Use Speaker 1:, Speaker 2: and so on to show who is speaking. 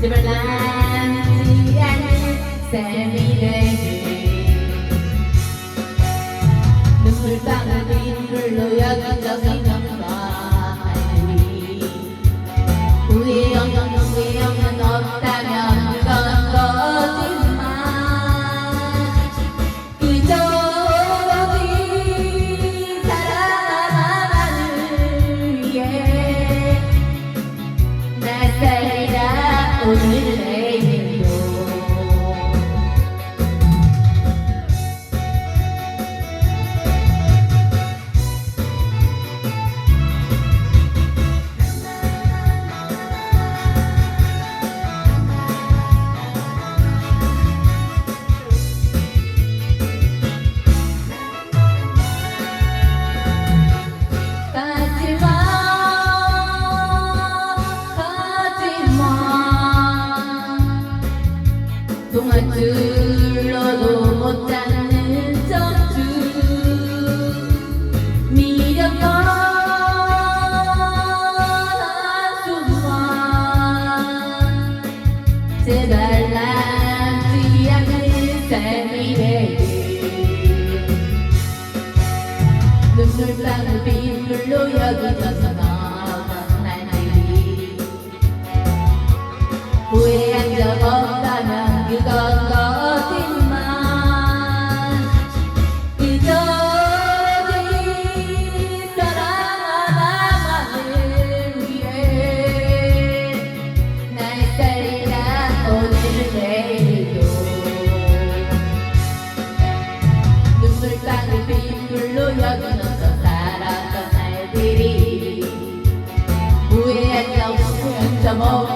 Speaker 1: Different lands and sands. 동아줄로도 못 잡는 점주. 미련건 한순간 제발 남지 않는 삶이 되게 눈물 방울 빗물로 여기저서 amor.